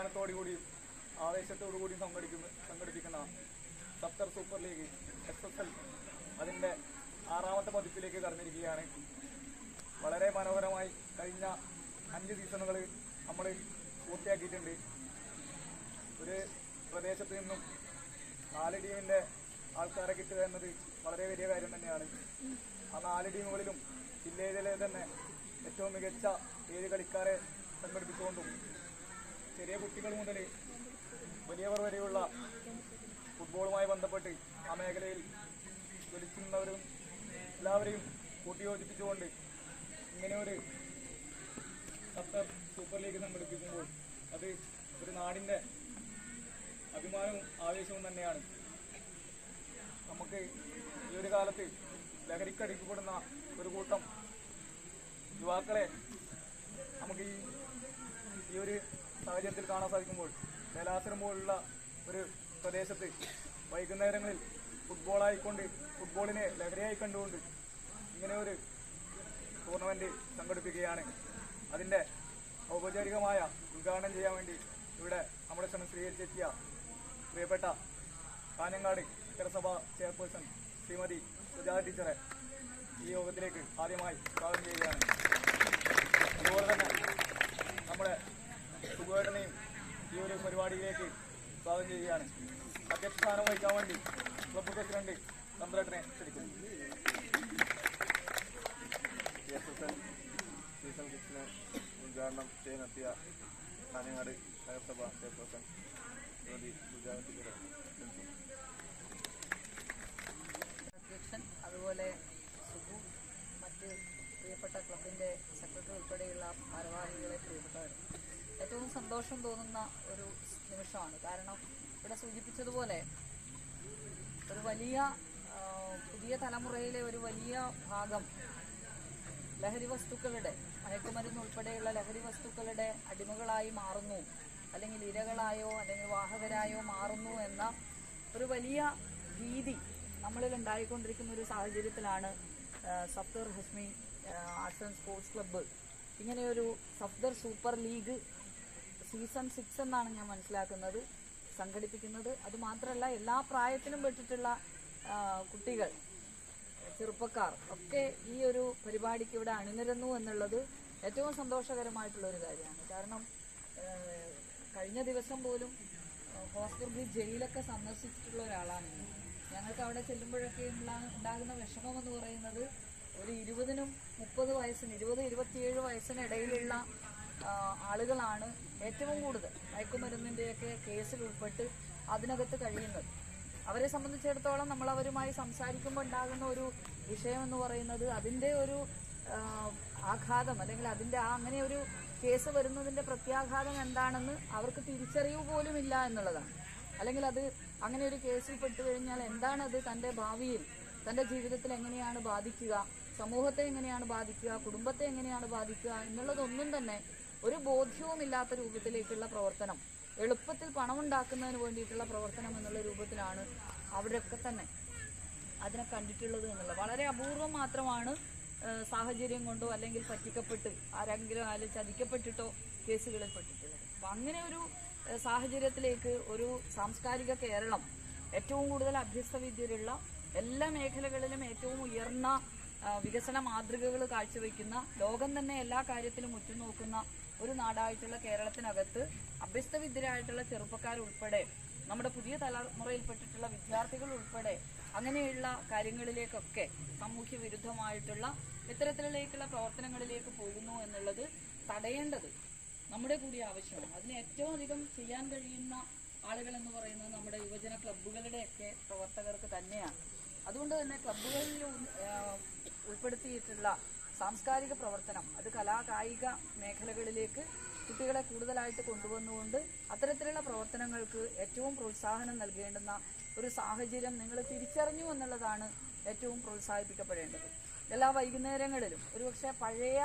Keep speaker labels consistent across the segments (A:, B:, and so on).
A: അഭിമാനത്തോടുകൂടിയും ആവേശത്തോടുകൂടിയും സംഘടിക്കുന്ന സംഘടിപ്പിക്കുന്ന Safdar super league S S L അതിന്റെ ആറാമത്തെ പതിപ്പിലേക്ക് കടന്നിരിക്കുകയാണ്. വളരെ മനോഹരമായി കഴിഞ്ഞ അഞ്ച് സീസണുകൾ നമ്മൾ പൂർത്തിയാക്കിയിട്ടുണ്ട്. ഒരു പ്രദേശത്ത് നിന്നും നാല് ടീമിന്റെ ആൾക്കാരെ കിട്ടുക എന്നത് വളരെ വലിയ കാര്യം തന്നെയാണ്. ആ നാല് ടീമുകളിലും ജില്ലയിലെ തന്നെ ഏറ്റവും മികച്ച ഏഴ് കളിക്കാരെ സംഘടിപ്പിച്ചുകൊണ്ടും ചെറിയ കുട്ടികൾ മുതൽ വലിയവർ വരെയുള്ള ഫുട്ബോളുമായി ബന്ധപ്പെട്ട് ആ മേഖലയിൽ ജ്വലിക്കുന്നവരും എല്ലാവരെയും കൂട്ടിയോജിപ്പിച്ചുകൊണ്ട് ഇങ്ങനെ ഒരു ഖത്തർ സൂപ്പർ ലീഗ് സംഘടിപ്പിക്കുമ്പോൾ അത് ഒരു നാടിന്റെ അഭിമാനവും ആവേശവും തന്നെയാണ്. നമുക്ക് ഈ ഒരു കാലത്ത് ലഹരിക്കടിക്കപ്പെടുന്ന ഒരു കൂട്ടം യുവാക്കളെ നമുക്ക് ഈ ഈ ഒരു സാഹചര്യത്തിൽ കാണാൻ സാധിക്കുമ്പോൾ ബലാസുരം പോലുള്ള ഒരു പ്രദേശത്ത് വൈകുന്നേരങ്ങളിൽ ഫുട്ബോളായിക്കൊണ്ട് ഫുട്ബോളിനെ ലഹരിയായി കണ്ടുകൊണ്ട് ഇങ്ങനെ ഒരു ടൂർണമെന്റ് സംഘടിപ്പിക്കുകയാണ്. അതിന്റെ ഔപചാരികമായ ഉദ്ഘാടനം ചെയ്യാൻ വേണ്ടി ഇവിടെ നമ്മുടെ ശ്രമം സ്വീകരിച്ചെത്തിയ പ്രിയപ്പെട്ട കാഞ്ഞങ്ങാട് നഗരസഭാ ചെയർപേഴ്സൺ ശ്രീമതി സുജാത ടീച്ചറെ ഈ യോഗത്തിലേക്ക് ആദ്യമായി സ്വാഗതം ചെയ്യുകയാണ്. അതുപോലെ തന്നെ നമ്മുടെ സുഖേട്ടനെയും ഈ ഒരു പരിപാടിയിലേക്ക് സ്വാഗതം ചെയ്യുകയാണ്. അധ്യക്ഷ സ്ഥാനം വഹിക്കാൻ വേണ്ടി ക്ലബ് പ്രസിഡന്റ് ചന്ദ്രേട്ടനെ ക്ഷണിക്കുന്നു.
B: സീസൺ സിക്സിന് ഉദ്ഘാടനം ചെയ്യാനെത്തിയ കാഞ്ഞങ്ങാട് നഗരസഭ ചെയർപേഴ്സൺ ശ്രീമതി സുജാത
C: അധ്യക്ഷൻ അതുപോലെ സുബു മറ്റ് പ്രിയപ്പെട്ട ക്ലബിന്റെ സെക്രട്ടറി ഉൾപ്പെടെയുള്ള ഭാരവാഹികളെ പ്രിയപ്പെട്ടവർ. ഏറ്റവും സന്തോഷം തോന്നുന്ന ഒരു നിമിഷമാണ്. കാരണം ഇവിടെ സൂചിപ്പിച്ചതുപോലെ ഒരു വലിയ പുതിയ തലമുറയിലെ ഒരു വലിയ ഭാഗം ലഹരി വസ്തുക്കളുടെ മയക്കുമരുന്ന് ഉൾപ്പെടെയുള്ള ലഹരി വസ്തുക്കളുടെ അടിമകളായി മാറുന്നു. അല്ലെങ്കിൽ ഇരകളായോ അല്ലെങ്കിൽ വാഹകരായോ മാറുന്നു എന്ന ഒരു വലിയ ഭീതി നമ്മളിൽ ഉണ്ടായിക്കൊണ്ടിരിക്കുന്ന ഒരു സാഹചര്യത്തിലാണ് Safdar Hashmi arts and sports club. ഇങ്ങനെയൊരു Safdar super league season six എന്നാണ് ഞാൻ മനസ്സിലാക്കുന്നത് സംഘടിപ്പിക്കുന്നത് അതുമാത്രമല്ല എല്ലാ പ്രായത്തിലും പെട്ടിട്ടുള്ള കുട്ടികൾ ചെറുപ്പക്കാർ ഒക്കെ ഈ ഒരു പരിപാടിക്ക് ഇവിടെ അണിനിരന്നു എന്നുള്ളത് ഏറ്റവും സന്തോഷകരമായിട്ടുള്ള ഒരു കാര്യമാണ് കാരണം കഴിഞ്ഞ ദിവസം പോലും ഹോസ്പിറ്റലിൽ ജയിലൊക്കെ സന്ദർശിച്ചിട്ടുള്ള ഒരാളാണ്. ഞങ്ങൾക്ക് അവിടെ ചെല്ലുമ്പോഴൊക്കെ ഉണ്ടാകുന്ന വിഷമം എന്ന് പറയുന്നത് ഒരു ഇരുപതിനും മുപ്പത് വയസ്സിന് ഇരുപത് ഇരുപത്തിയേഴ് വയസ്സിനിടയിലുള്ള ആളുകളാണ് ഏറ്റവും കൂടുതൽ മയക്കുമരുന്നിന്റെയൊക്കെ കേസിൽ ഉൾപ്പെട്ട് അതിനകത്ത് കഴിയുന്നത്. അവരെ സംബന്ധിച്ചിടത്തോളം നമ്മൾ അവരുമായി സംസാരിക്കുമ്പോൾ ഉണ്ടാകുന്ന ഒരു വിഷയം എന്ന് പറയുന്നത് അതിന്റെ ഒരു ആഘാതം അല്ലെങ്കിൽ അതിന്റെ ആ അങ്ങനെ ഒരു കേസ് വരുന്നതിന്റെ പ്രത്യാഘാതം എന്താണെന്ന് അവർക്ക് തിരിച്ചറിവ് പോലും ഇല്ല എന്നുള്ളതാണ്. അല്ലെങ്കിൽ അത് അങ്ങനെ ഒരു കേസിൽ പെട്ടു കഴിഞ്ഞാൽ എന്താണ് അത് തന്റെ ഭാവിയിൽ തന്റെ ജീവിതത്തിൽ എങ്ങനെയാണ് ബാധിക്കുക സമൂഹത്തെ എങ്ങനെയാണ് ബാധിക്കുക കുടുംബത്തെ എങ്ങനെയാണ് ബാധിക്കുക എന്നുള്ളതൊന്നും തന്നെ ഒരു ബോധ്യവുമില്ലാത്ത രൂപത്തിലേക്കുള്ള പ്രവർത്തനം എളുപ്പത്തിൽ പണം ഉണ്ടാക്കുന്നതിന് വേണ്ടിയിട്ടുള്ള പ്രവർത്തനം എന്നുള്ള രൂപത്തിലാണ് അവരൊക്കെ തന്നെ അതിനെ കണ്ടിട്ടുള്ളത് എന്നുള്ളത്. വളരെ അപൂർവം മാത്രമാണ് സാഹചര്യം കൊണ്ടോ അല്ലെങ്കിൽ പറ്റിക്കപ്പെട്ട് ആരെങ്കിലും ആരും ചതിക്കപ്പെട്ടിട്ടോ കേസുകളിൽ പെട്ടിട്ടുള്ളത്. അപ്പം അങ്ങനെ ഒരു സാഹചര്യത്തിലേക്ക് ഒരു സാംസ്കാരിക കേരളം ഏറ്റവും കൂടുതൽ അഭ്യസ്ത വിദ്യയിലുള്ള എല്ലാ മേഖലകളിലും ഏറ്റവും ഉയർന്ന വികസന മാതൃകകൾ കാഴ്ചവെക്കുന്ന ലോകം തന്നെ എല്ലാ കാര്യത്തിലും ഉറ്റുനോക്കുന്ന ഒരു നാടായിട്ടുള്ള കേരളത്തിനകത്ത് അഭ്യസ്തവിദ്യരായിട്ടുള്ള ചെറുപ്പക്കാരുൾപ്പെടെ നമ്മുടെ പുതിയ തലമുറയിൽപ്പെട്ടിട്ടുള്ള വിദ്യാർത്ഥികൾ ഉൾപ്പെടെ അങ്ങനെയുള്ള കാര്യങ്ങളിലേക്കൊക്കെ സാമൂഹ്യ വിരുദ്ധമായിട്ടുള്ള ഇത്തരത്തിലേക്കുള്ള പ്രവർത്തനങ്ങളിലേക്ക് പോകുന്നു എന്നുള്ളത് തടയേണ്ടത് നമ്മുടെ കൂടി ആവശ്യമാണ്. അതിന് ഏറ്റവും അധികം ചെയ്യാൻ കഴിയുന്ന ആളുകൾ എന്ന് പറയുന്നത് നമ്മുടെ യുവജന ക്ലബ്ബുകളുടെയൊക്കെ പ്രവർത്തകർക്ക് തന്നെയാണ്. അതുകൊണ്ട് തന്നെ ക്ലബ്ബുകളിൽ ഉൾ- ഉൾപ്പെടുത്തിയിട്ടുള്ള സാംസ്കാരിക പ്രവർത്തനം അത് കലാകായിക മേഖലകളിലേക്ക് കുട്ടികളെ കൂടുതലായിട്ട് കൊണ്ടുവന്നുകൊണ്ട് അത്തരത്തിലുള്ള പ്രവർത്തനങ്ങൾക്ക് ഏറ്റവും പ്രോത്സാഹനം നൽകേണ്ടുന്ന ഒരു സാഹചര്യം നിങ്ങൾ തിരിച്ചറിഞ്ഞു എന്നുള്ളതാണ് ഏറ്റവും പ്രോത്സാഹിപ്പിക്കപ്പെടേണ്ടത്. എല്ലാ വൈകുന്നേരങ്ങളിലും ഒരുപക്ഷെ പഴയ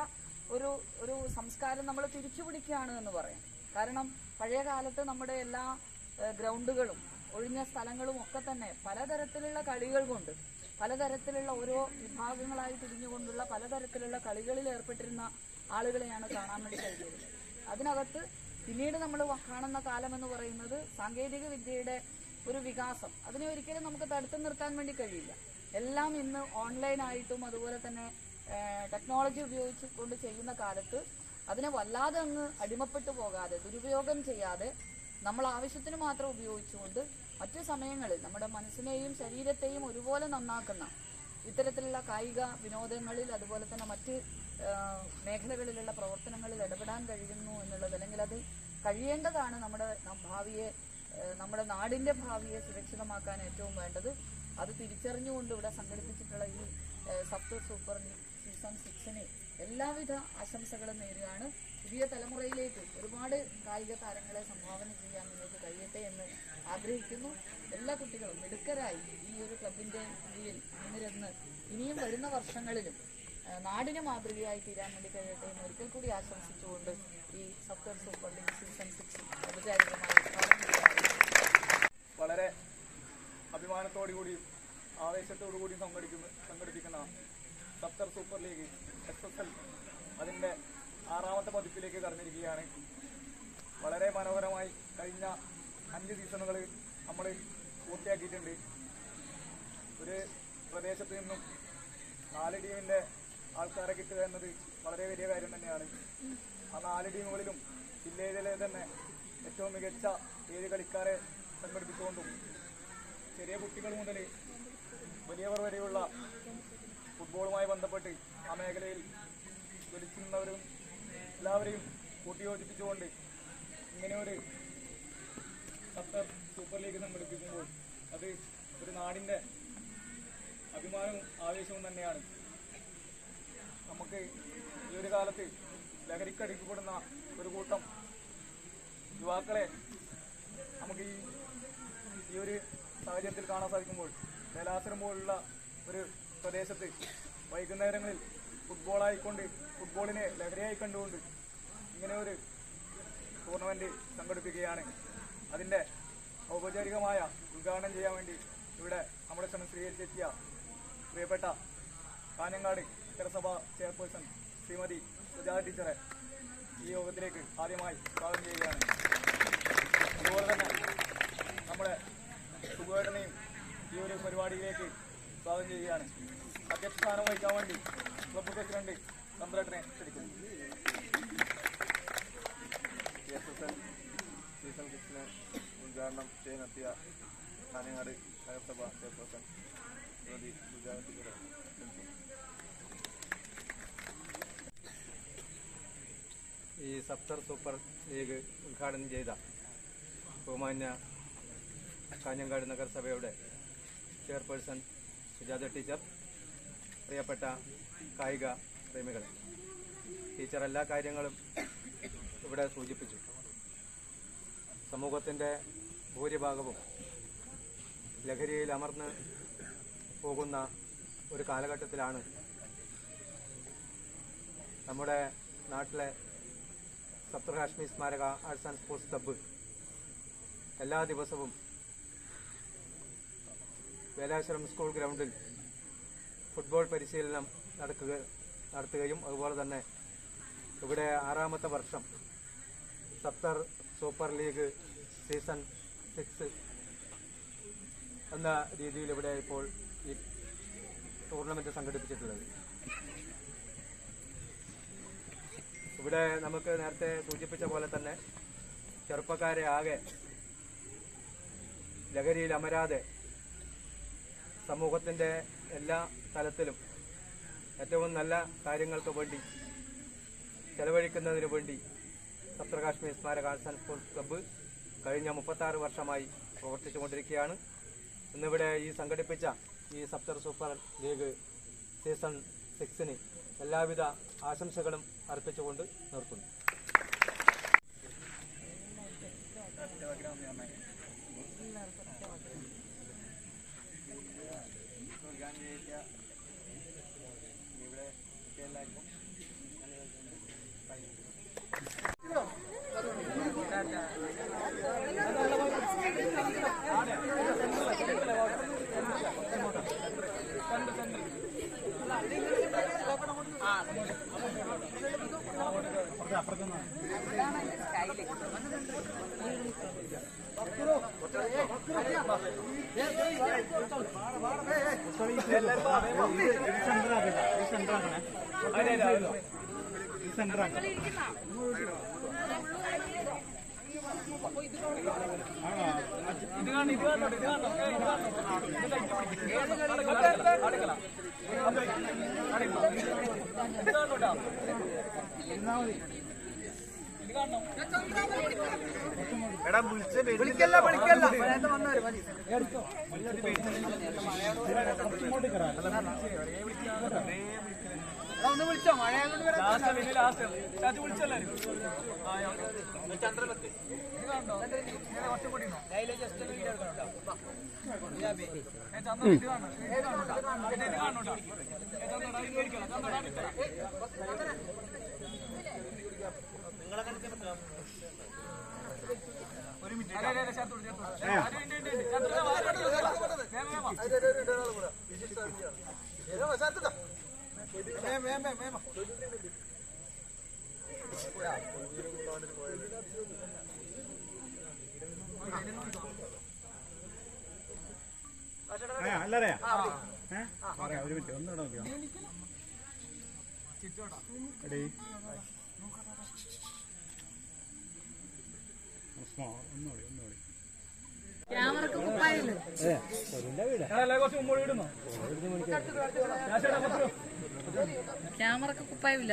C: ഒരു ഒരു സംസ്കാരം നമ്മൾ തിരിച്ചു പിടിക്കുകയാണ് എന്ന് പറയാം. കാരണം പഴയ കാലത്ത് നമ്മുടെ എല്ലാ ഗ്രൗണ്ടുകളും ഒഴിഞ്ഞ സ്ഥലങ്ങളും ഒക്കെ തന്നെ പലതരത്തിലുള്ള കളികൾ കൊണ്ട് പലതരത്തിലുള്ള ഓരോ വിഭാഗങ്ങളായി തിരിഞ്ഞുകൊണ്ടുള്ള പലതരത്തിലുള്ള കളികളിൽ ഏർപ്പെട്ടിരുന്ന ആളുകളെയാണ് കാണാൻ വേണ്ടി കഴിഞ്ഞത്. അതിനകത്ത് പിന്നീട് നമ്മൾ കാണുന്ന കാലം എന്ന് പറയുന്നത് സാങ്കേതിക വിദ്യയുടെ ഒരു വികാസം. അതിനെ ഒരിക്കലും നമുക്ക് തടുത്തു നിർത്താൻ വേണ്ടി കഴിയില്ല. എല്ലാം ഇന്ന് ഓൺലൈനായിട്ടും അതുപോലെ തന്നെ ടെക്നോളജി ഉപയോഗിച്ചുകൊണ്ട് ചെയ്യുന്ന കാലത്ത് അതിനെ വല്ലാതെ അങ്ങ് അടിമപ്പെട്ടു പോകാതെ ദുരുപയോഗം ചെയ്യാതെ നമ്മൾ ആവശ്യത്തിന് മാത്രം ഉപയോഗിച്ചുകൊണ്ട് മറ്റു സമയങ്ങളിൽ നമ്മുടെ മനസ്സിനെയും ശരീരത്തെയും ഒരുപോലെ നന്നാക്കുന്ന ഇത്തരത്തിലുള്ള കായിക വിനോദങ്ങളിൽ അതുപോലെ തന്നെ മറ്റ് മേഖലകളിലുള്ള പ്രവർത്തനങ്ങളിൽ ഇടപെടാൻ കഴിയുന്നു എന്നുള്ളത് അല്ലെങ്കിൽ അത് കഴിയേണ്ടതാണ് നമ്മുടെ ഭാവിയെ നമ്മുടെ നാടിന്റെ ഭാവിയെ സുരക്ഷിതമാക്കാൻ ഏറ്റവും വേണ്ടത്. അത് തിരിച്ചറിഞ്ഞുകൊണ്ട് ഇവിടെ സംഘടിപ്പിച്ചിട്ടുള്ള ഈ സപ്ത സൂപ്പർ സീസൺ സിക്സിന് എല്ലാവിധ ആശംസകളും നേരുകയാണ്. പുതിയ തലമുറയിലേക്ക് ഒരുപാട് കായിക താരങ്ങളെ സംഭാവന ചെയ്യാൻ നിങ്ങൾക്ക് കഴിയട്ടെ എന്ന് ആഗ്രഹിക്കുന്നു. എല്ലാ കുട്ടികളും മിടുക്കരായി ഈ ഒരു ക്ലബിന്റെ കീഴിൽ മുന്നിരുന്ന് ഇനിയും വരുന്ന വർഷങ്ങളിലും നാടിന് മാതൃകയായി തീരാൻ വേണ്ടി കഴിയട്ടെ എന്ന് ഒരിക്കൽ കൂടി ആശംസിച്ചുകൊണ്ട് ഈ Safdar super league season six ഔപചാരികമായി ഉദ്ഘാടനം അഭിമാനത്തോടു
A: വളരെ ആവേശത്തോടു ആവേശത്തോടുകൂടി സംഘടിക്കുന്ന സംഘടിപ്പിക്കുന്ന Safdar super league S S L അതിന്റെ ആറാമത്തെ പതിപ്പിലേക്ക് കടന്നിരിക്കുകയാണ്. വളരെ മനോഹരമായി കഴിഞ്ഞ അഞ്ച് സീസണുകൾ നമ്മൾ പൂർത്തിയാക്കിയിട്ടുണ്ട്. ഒരു പ്രദേശത്ത് നിന്നും നാല് ടീമിന്റെ ആൾക്കാരെ കിട്ടുക എന്നത് വളരെ വലിയ കാര്യം തന്നെയാണ്. ആ നാല് ടീമുകളിലും ജില്ലയിലെ തന്നെ ഏറ്റവും മികച്ച ഏഴ് കളിക്കാരെ സംഘടിപ്പിച്ചുകൊണ്ടും ചെറിയ കുട്ടികൾ മുതൽ വലിയവർ വരെയുള്ള ഫുട്ബോളുമായി ബന്ധപ്പെട്ട് ആ മേഖലയിൽ ജ്വലിക്കുന്നവരും എല്ലാവരെയും കൂട്ടിയോജിപ്പിച്ചുകൊണ്ട് ഇങ്ങനെ ഒരു ഖത്തർ സൂപ്പർ ലീഗ് സംഘടിപ്പിക്കുമ്പോൾ അത് ഒരു നാടിന്റെ അഭിമാനവും ആവേശവും തന്നെയാണ്. നമുക്ക് ഈ ഒരു കാലത്ത് ലഹരിക്കടിക്കപ്പെടുന്ന ഒരു കൂട്ടം യുവാക്കളെ നമുക്ക് ഈ ഈ ഒരു സാഹചര്യത്തിൽ കാണാൻ സാധിക്കുമ്പോൾ വേലാസരം പോലുള്ള ഒരു പ്രദേശത്ത് വൈകുന്നേരങ്ങളിൽ ഫുട്ബോളായിക്കൊണ്ട് ഫുട്ബോളിനെ ലഹരിയായി കണ്ടുകൊണ്ട് ഇങ്ങനെ ഒരു ടൂർണമെന്റ് സംഘടിപ്പിക്കുകയാണ്. അതിന്റെ ഔപചാരികമായ ഉദ്ഘാടനം ചെയ്യാൻ വേണ്ടി ഇവിടെ നമ്മുടെ ക്ഷണം സ്വീകരിച്ചെത്തിയ പ്രിയപ്പെട്ട കാഞ്ഞങ്ങാട് നഗരസഭ ചെയർപേഴ്സൺ ശ്രീമതി സുജാത ടീച്ചറെ ഈ യോഗത്തിലേക്ക് ആദ്യമായി സ്വാഗതം ചെയ്യുകയാണ്. അതുപോലെ തന്നെ നമ്മുടെ സുഖേടനെയും ഈ ഒരു പരിപാടിയിലേക്ക് സ്വാഗതം ചെയ്യുകയാണ്. അധ്യക്ഷ സ്ഥാനം വഹിക്കാൻ വേണ്ടി ക്ലബ് പ്രസിഡന്റ് ചന്ദ്രേട്ടനെ ക്ഷണിക്കുന്നു
B: എസ് എസ് എൽ സീസൺ സിക്സിന് ഉദ്ഘാടനം ചെയ്യാനെത്തിയ കാഞ്ഞങ്ങാട് നഗരസഭ ചെയർപേഴ്സൺ.
D: ഈ സപ്തർ സൂപ്പർ ലീഗ് ഉദ്ഘാടനം ചെയ്ത ബഹുമാന്യ കാഞ്ഞങ്ങാട് നഗരസഭയുടെ ചെയർപേഴ്സൺ സുജാത ടീച്ചർ പ്രിയപ്പെട്ട കായിക പ്രേമികൾ ടീച്ചർ എല്ലാ കാര്യങ്ങളും ഇവിടെ സൂചിപ്പിച്ചു. സമൂഹത്തിന്റെ ഭൂരിഭാഗവും ലഹരിയിൽ അമർന്ന് പോകുന്ന ഒരു കാലഘട്ടത്തിലാണ് നമ്മുടെ നാട്ടിലെ സപ്തഹാഷ്മി സ്മാരക ആർട്സ് ആൻഡ് സ്പോർട്സ് ക്ലബ്ബ് എല്ലാ ദിവസവും വേലാശ്വരം സ്കൂൾ ഗ്രൗണ്ടിൽ ഫുട്ബോൾ പരിശീലനം നടക്കുക നടത്തുകയും അതുപോലെ തന്നെ ഇവിടെ ആറാമത്തെ വർഷം Safdar super league season six എന്ന രീതിയിൽ ഇവിടെ ഇപ്പോൾ ഈ ടൂർണമെന്റ് സംഘടിപ്പിച്ചിട്ടുള്ളത്. ഇവിടെ നമുക്ക് നേരത്തെ സൂചിപ്പിച്ച പോലെ തന്നെ ചെറുപ്പക്കാരെ ആകെ ലഹരിയിൽ അമരാതെ സമൂഹത്തിന്റെ എല്ലാ തലത്തിലും ഏറ്റവും നല്ല കാര്യങ്ങൾക്ക് വേണ്ടി ചെലവഴിക്കുന്നതിന് വേണ്ടി സപ്തർ കാശ്മീർ സ്മാരക ആർട്സ് ആൻഡ് സ്പോർട്സ് ക്ലബ്ബ് കഴിഞ്ഞ മുപ്പത്താറ് വർഷമായി പ്രവർത്തിച്ചുകൊണ്ടിരിക്കുകയാണ്. ഇന്നിവിടെ ഈ സംഘടിപ്പിച്ച ഈ സപ്തർ സൂപ്പർ ലീഗ് സീസൺ സിക്സിന് എല്ലാവിധ ആശംസകളും അർപ്പിച്ചുകൊണ്ട് നിർത്തുന്നു.
B: നൽകാൻ കഴിയില്ല ഇവിടെ എല്ലാവർക്കും
A: അപ്പുറത്തുനിന്ന് അടയ്ക്കലാം എടാ
B: വിളിക്കല്ല വിളിക്കല്ല. ഒന്ന് വിളിച്ചോ
A: മഴയായതുകൊണ്ട് ചന്ദ്രൻ
E: അല്ലറിയാ ഏഹ് ഒരു മിനിറ്റ്. ഒന്ന് ഒന്നും നോക്കിയോ എടീ.
C: ക്യാമറക്ക് കുപ്പായില്ല.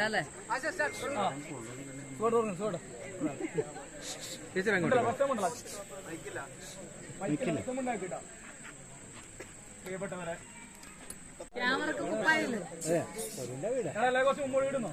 C: അല്ലേ ക്യാമറക്ക് കുപ്പായില്ല
A: കുറച്ച് മുമ്പോട്ട് ഇടുന്നോ